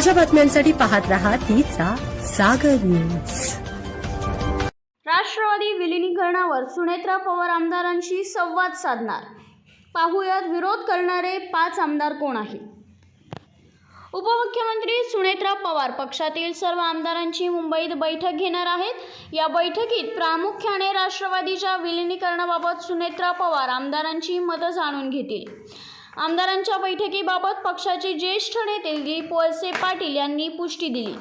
ताज्या बातम्यांसाठी पाहत राहा तिचा सागर न्यूज. राष्ट्रवादी विलिनीकरणावर सुनेत्रा पवार आमदारांशी संवाद साधणार. पाहुयात विरोध करणारे पाच आमदार कोण आहेत? उपमुख्यमंत्री सुनेत्रा पवार पक्षातील सर्व आमदारांची मुंबईत बैठक घेणार आहेत. या बैठकीत प्रामुख्याने राष्ट्रवादीच्या विलिनीकरणाबाबत सुनेत्रा पवार आमदारांची मतं जाणून घेतील. आमदारांच्या बैठकीबाबत पक्षाचे ज्येष्ठ नेते दिलीप वळसे पाटील यांनी पुष्टी दिली.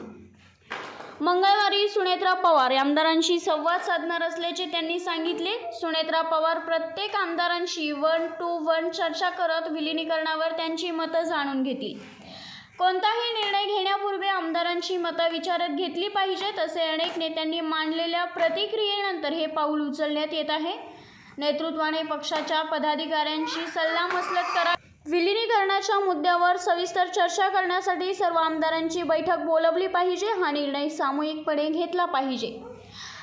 मंगळवारी सुनेत्रा पवार आमदारांशी संवाद साधणार असल्याचे त्यांनी सांगितले. सुनेत्रा पवार प्रत्येक आमदारांशी वन टू वन चर्चा करत विलिनीकरणावर त्यांची मतं जाणून घेतील. कोणताही निर्णय घेण्यापूर्वी आमदारांची मतं विचारात घेतली पाहिजेत असे अनेक नेत्यांनी मांडलेल्या प्रतिक्रियेनंतर हे पाऊल उचलण्यात येत आहे. नेतृत्वाने पक्षाच्या पदाधिकाऱ्यांशी सल्लामसलत करा विलिनीकरणाच्या मुद्द्यावर सविस्तर चर्चा करण्यासाठी सर्व आमदारांची बैठक बोलवली पाहिजे हा निर्णय सामूहिकपणे घेतला पाहिजे.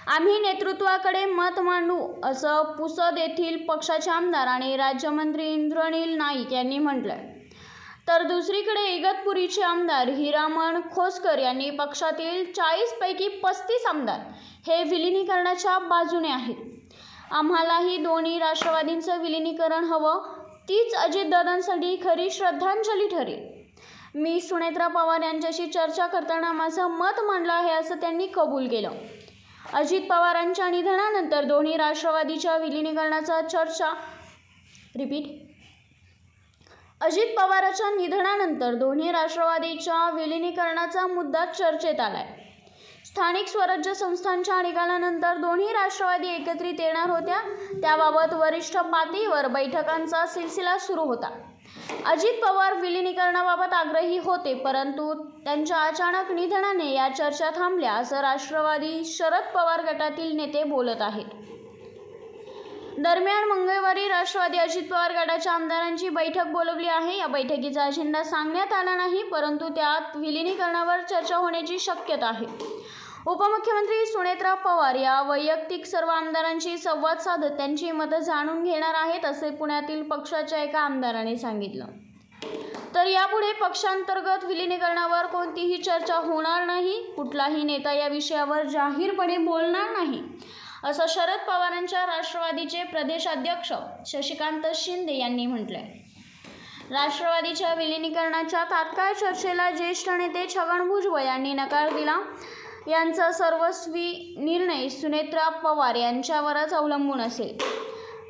आम्ही नेतृत्वाकडे मत मांडू असं पुसद येथील पक्षाचे आमदार आणि राज्यमंत्री इंद्रनील नाईक यांनी म्हटलंय. तर दुसरीकडे इगतपुरीचे आमदार हिरामण खोसकर यांनी पक्षातील चाळीसपैकी पस्तीस आमदार हे विलिनीकरणाच्या बाजूने आहेत. आम्हालाही दोन्ही राष्ट्रवादींचं विलिनीकरण हवं तीच अजितदादांसाठी खरी श्रद्धांजली ठरेल. मी सुनेत्रा पवार यांच्याशी चर्चा करताना माझं मत मांडलं आहे असं त्यांनी कबूल केलं. अजित पवारांच्या निधनानंतर दोन्ही राष्ट्रवादीच्या विलिनीकरणाचा चर्चा. रिपीट. अजित पवारांच्या निधनानंतर दोन्ही राष्ट्रवादीच्या विलिनीकरणाचा मुद्दा चर्चेत आलाय. स्थानिक स्वराज्य संस्थांच्या निकालानंतर दोन्ही राष्ट्रवादी एकत्रित येणार होत्या. त्याबाबत वरिष्ठ पातळीवर बैठकांचा सिलसिला सुरू होता. अजित पवार विलिनीकरणाबाबत आग्रही होते परंतु त्यांच्या अचानक निधनाने या चर्चा थांबल्या असं राष्ट्रवादी शरद पवार गटातील नेते बोलत आहेत. दरम्यान मंगळवारी राष्ट्रवादी अजित पवार गटाच्या आमदारांची बैठक बोलवली आहे. या बैठकीचा अजेंडा सांगण्यात आला नाही परंतु त्यात विलिनीकरणावर चर्चा होण्याची शक्यता आहे. उपमुख्यमंत्री सुनेत्रा पवार या वैयक्तिक सर्व आमदारांशी संवाद साधत त्यांची मतं जाणून घेणार आहेत असे पुण्यातील पक्षाच्या एका आमदाराने सांगितलं. तर यापुढे पक्षांतर्गत विलिनीकरणावर कोणतीही चर्चा होणार नाही. कुठलाही नेता या विषयावर जाहीरपणे बोलणार नाही. असं शरद पवारांच्या राष्ट्रवादीचे प्रदेशाध्यक्ष शशिकांत शिंदे यांनी म्हटलंय. राष्ट्रवादीच्या विलिनीकरणाच्या तात्काळ चर्चेला ज्येष्ठ नेते छगन भुजबळ यांनी नकार दिला. यांचा सर्वस्वी निर्णय सुनेत्रा पवार यांच्यावरच अवलंबून असेल.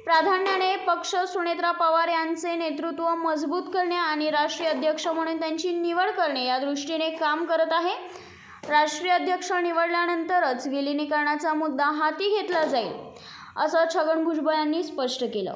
प्राधान्याने पक्ष सुनेत्रा पवार यांचे नेतृत्व मजबूत करणे आणि राष्ट्रीय अध्यक्ष म्हणून त्यांची निवड करणे या दृष्टीने काम करत आहे. राष्ट्रीय अध्यक्ष निवडल्यानंतरच विलिनीकरणाचा मुद्दा हाती घेतला जाईल असं छगन भुजबळ यांनी स्पष्ट केलं.